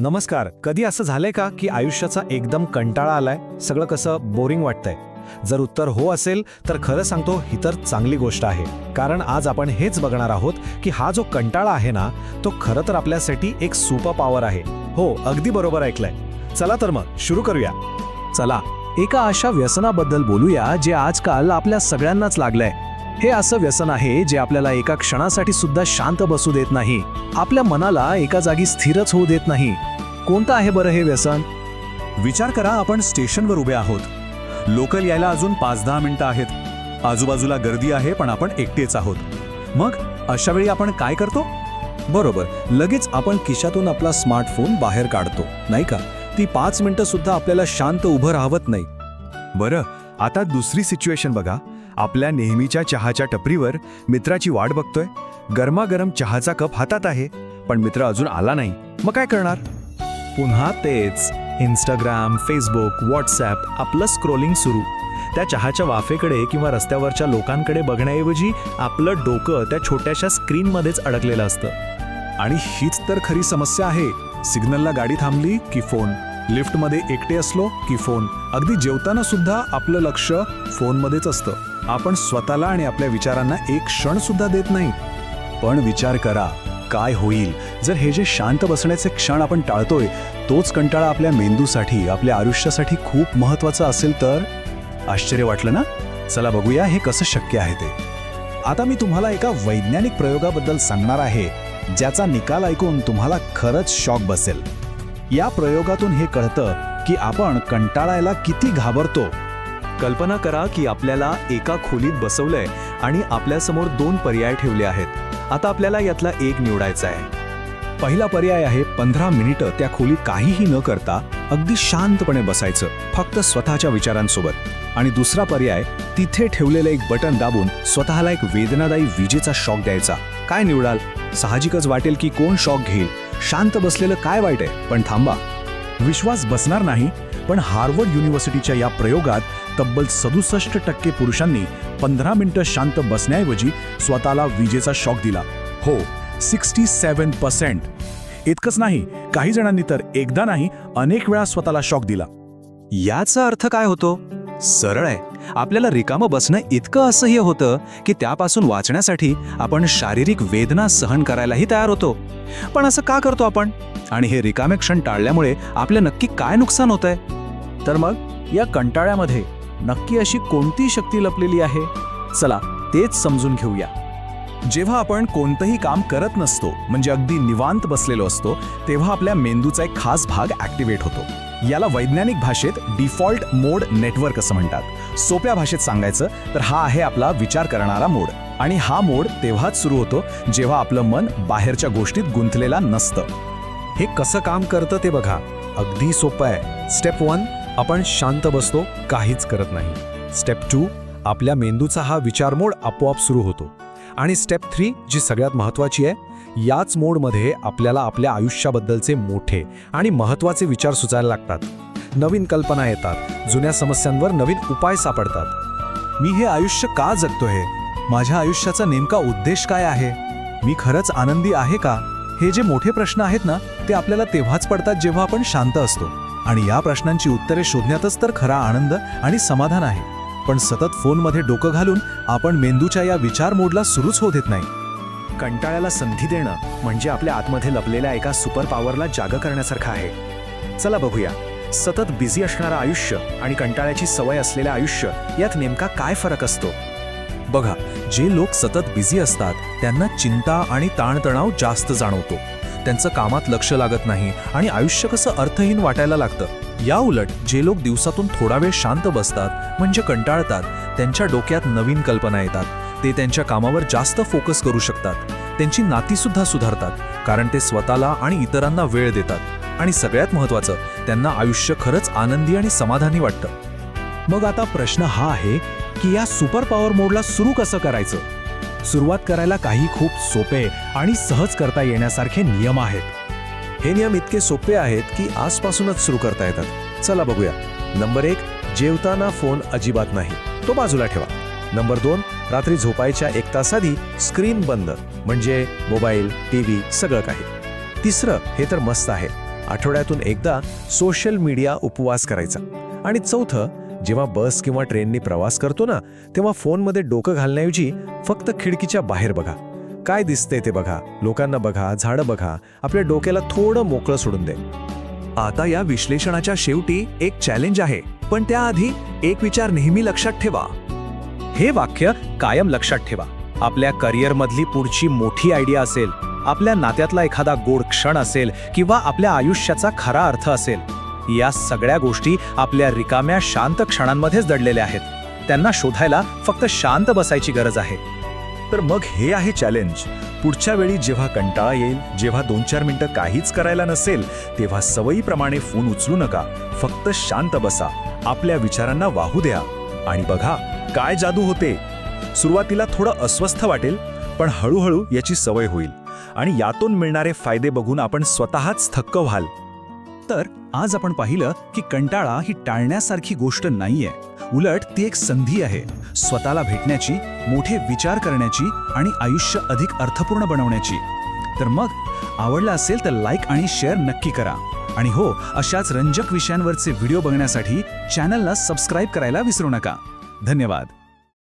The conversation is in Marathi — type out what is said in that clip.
नमस्कार कधी असं झालंय का की आयुष्याचा एकदम कंटाळा आलाय? सगळं कसं बोरिंग वाटतंय? जर उत्तर हो असेल तर खरं सांगतो ही तर चांगली गोष्ट आहे. कारण आज आपण हेच बघणार आहोत की हा जो कंटाळा आहे ना तो खरं तर आपल्यासाठी एक सुपर पॉवर आहे. हो अगदी बरोबर ऐकलंय. चला तर मग सुरू करूया. चला. एका अशा व्यसनाबद्दल बोलूया जे आजकाल आपल्या सगळ्यांनाच लागलंय. हे असं व्यसन आहे जे आपल्याला एका क्षणासाठी सुद्धा शांत बसू देत नाही. आपल्या मनाला एका जागी स्थिरच होऊ देत नाही. कोणतं आहे बरं हे व्यसन? विचार करा आपण स्टेशनवर उभे आहोत. लोकल यायला अजून पाच दहा मिनिटं आहेत. आजूबाजूला गर्दी आहे पण आपण एकटेच आहोत. मग अशा वेळी आपण काय करतो? बरोबर लगेच आपण खिशातून आपला स्मार्टफोन बाहेर काढतो नाही का? ती पाच मिनिटं सुद्धा आपल्याला शांत उभं राहवत नाही. बरं आता दुसरी सिच्युएशन बघा. आपल्या नेहमीच्या चहाच्या टपरीवर मित्राची वाट बघतोय. गरमागरम चहाचा कप हातात आहे पण मित्र अजून आला नाही. मग काय करणार? पुन्हा तेच. इंस्टाग्राम फेसबुक व्हॉट्सॲप आपलं स्क्रोलिंग सुरू. त्या चहाच्या वाफेकडे किंवा रस्त्यावरच्या लोकांकडे बघण्याऐवजी आपलं डोकं त्या छोट्याशा स्क्रीनमध्येच अडकलेलं असतं. आणि हीच तर खरी समस्या आहे. सिग्नलला गाडी थांबली की फोन. लिफ्टमध्ये एकटे असलो की फोन. अगदी जेवताना सुद्धा आपलं लक्ष फोनमध्येच असतं. आपण स्वतःला आणि आपल्या विचारांना एक क्षण सुद्धा देत नाही. पण विचार करा काय होईल? जर हे जे शांत बसण्याचे क्षण आपण टाळतोय तोच कंटाळा आपल्या मेंदूसाठी आपल्या आयुष्यासाठी खूप महत्त्वाचा असेल तर? आश्चर्य वाटलं ना? चला बघूया हे कसं शक्य आहे ते. आता मी तुम्हाला एका वैज्ञानिक प्रयोगाबद्दल सांगणार आहे ज्याचा निकाल ऐकून तुम्हाला खरंच शॉक बसेल. या प्रयोगातून हे कळतं की आपण कंटाळायला किती घाबरतो कल्पना करा की आपल्याला एका खोलीत बसवलंय आणि आपल्यासमोर दोन पर्याय ठेवले आहेत. आता आपल्याला यातला एक निवडायचा आहे पहिला पर्याय आहे पंधरा मिनिटं त्या खोलीत काहीही न करता अगदी शांतपणे बसायचं फक्त स्वतःच्या विचारांसोबत. आणि दुसरा पर्याय तिथे ठेवलेलं एक बटन दाबून स्वतःला एक वेदनादायी विजेचा शॉक द्यायचा. काय निवडाल? साहजिकच वाटेल की कोण शॉक घेईल? शांत बसलेलं काय वाईट आहे? पण थांबा. विश्वास बसणार नाही पण हार्वर्ड युनिव्हर्सिटीच्या या प्रयोगात तब्बल सदुसष्ट टक्के पुरुषांनी पंधरा मिनिटं शांत बसण्याऐवजी स्वतःला विजेचा शॉक दिला. हो सिक्स्टी सेवन पर्सेंट. इतकंच नाही काही जणांनी तर एकदा नाही अनेक वेळा स्वतःला शॉक दिला. याचा अर्थ काय होतो? सरळ आहे. आपल्याला रिकामं बसणं इतकं असह्य होतं की त्यापासून वाचण्यासाठी आपण शारीरिक वेदना सहन करायलाही तयार होतो. पण असं का करतो आपण? आणि हे रिकामे क्षण टाळल्यामुळे आपलं नक्की काय नुकसान होतंय? तर मग या कंटाळ्यामध्ये नक्की अशी कोणती शक्ती लपलेली आहे? चला तेच समजून घेऊया. जेव्हा आपण कोणतंही काम करत नसतो म्हणजे अगदी निवांत बसलेलो असतो तेव्हा आपल्या मेंदूचा एक खास भाग ऍक्टिव्हेट होतो. याला वैज्ञानिक भाषेत डिफॉल्ट मोड नेटवर्क असं म्हणतात. सोप्या भाषेत सांगायचं तर हा आहे आपला विचार करणारा मोड. आणि हा मोड तेव्हाच सुरू होतो जेव्हा आपलं मन बाहेरच्या गोष्टीत गुंतलेला नसतं. हे कसं काम करतं ते बघा. अगदी सोपं आहे. स्टेप वन आपण शांत बसतो काहीच करत नाही. स्टेप टू आपल्या मेंदूचा हा विचार मोड आपोआप सुरू होतो. आणि स्टेप थ्री जी सगळ्यात महत्त्वाची आहे याच मोडमध्ये आपल्याला आपल्या आयुष्याबद्दलचे मोठे आणि महत्त्वाचे विचार सुचायला लागतात. नवीन कल्पना येतात. जुन्या समस्यांवर नवीन उपाय सापडतात. मी हे आयुष्य का जगतोय? माझ्या आयुष्याचा नेमका उद्देश काय आहे? मी खरंच आनंदी आहे का? हे जे मोठे प्रश्न आहेत ना ते आपल्याला तेव्हाच पडतात जेव्हा आपण शांत असतो. आणि या प्रश्नांची उत्तरे शोधण्यातच तर खरा आनंद आणि समाधान आहे. पण सतत फोनमध्ये डोकं घालून आपण मेंदूच्या या विचार मोडला सुरूच होत येत नाही. कंटाळ्याला संधी देणं म्हणजे आपल्या आतमध्ये लपलेल्या एका सुपर पॉवरला जाग करण्यासारखं आहे. चला बघूया. सतत बिझी असणारं आयुष्य आणि कंटाळ्याची सवय असलेलं आयुष्य यात नेमका काय फरक असतो? बघा जे लोक सतत बिझी असतात त्यांना चिंता आणि ताणतणाव जास्त जाणवतो. त्यांचं कामात लक्ष लागत नाही आणि आयुष्य कसं अर्थहीन वाटायला लागतं. या उलट जे लोक दिवसातून थोडा वेळ शांत बसतात म्हणजे कंटाळतात त्यांच्या डोक्यात नवीन कल्पना येतात. ते त्यांच्या कामावर जास्त फोकस करू शकतात. त्यांची नातीसुद्धा सुधारतात कारण ते स्वतःला आणि इतरांना वेळ देतात. आणि सगळ्यात महत्त्वाचं त्यांना आयुष्य खरंच आनंदी आणि समाधानी वाटतं. मग आता प्रश्न हा आहे की या सुपर पॉवर मोडला सुरू कसं करायचं? सुरुवात करायला काही खूप सोपे आणि सहज करता येण्यासारखे नियम आहेत. हे नियम इतके सोपे आहेत की आजपासूनच सुरू करता येतात. चला बघूया. नंबर एक जेवताना फोन अजिबात नाही. तो बाजूला ठेवा. नंबर दोन रात्री झोपायच्या एक तास आधी स्क्रीन बंद म्हणजे मोबाईल टी व्ही सगळं काही. तिसरं हे तर मस्त आहे. आठवड्यातून एकदा सोशल मीडिया उपवास करायचा. आणि चौथं जेव्हा बस किंवा ट्रेननी प्रवास करतो ना तेव्हा फोनमध्ये डोकं घालण्याऐवजी फक्त खिडकीच्या बाहेर बघा. काय दिसतंय ते बघा. लोकांना बघा झाडं बघा. आपल्या डोक्याला थोडं मोकळं सोडून दे. आता या विश्लेषणाच्या शेवटी एक चॅलेंज आहे. पण त्याआधी एक विचार नेहमी लक्षात ठेवा. हे वाक्य कायम लक्षात ठेवा. आपल्या करिअरमधली पुढची मोठी आयडिया असेल आपल्या नात्यातला एखादा गोड क्षण असेल किंवा आपल्या आयुष्याचा खरा अर्थ असेल या सगळ्या गोष्टी आपल्या रिकाम्या शांत क्षणांमध्येच दडलेल्या आहेत. त्यांना शोधायला फक्त शांत बसायची गरज आहे. तर मग हे आहे चॅलेंज पुढच्या वेळी जेव्हा कंटाळा येईल जेव्हा दोन चार मिनिटं काहीच करायला नसेल तेव्हा सवयीप्रमाणे फोन उचलू नका. फक्त शांत बसा. आपल्या विचारांना वाहू द्या. आणि बघा काय जादू होते? सुरुवातीला थोडं अस्वस्थ वाटेल पण हळूहळू याची सवय होईल. आणि यातून मिळणारे फायदे बघून आपण स्वतःच थक्क व्हाल. तर आज आपण पाहिलं की कंटाळा ही टाळण्यासारखी गोष्ट नाहीये. उलट ती एक संधी आहे. स्वतःला भेटण्याची मोठे विचार करण्याची आणि आयुष्य अधिक अर्थपूर्ण बनवण्याची. तर मग आवडलं असेल तर लाईक आणि शेअर नक्की करा. आणि हो अशाच रंजक विषयांवरचे व्हिडिओ बघण्यासाठी चॅनलला सबस्क्राईब करायला विसरू नका. धन्यवाद.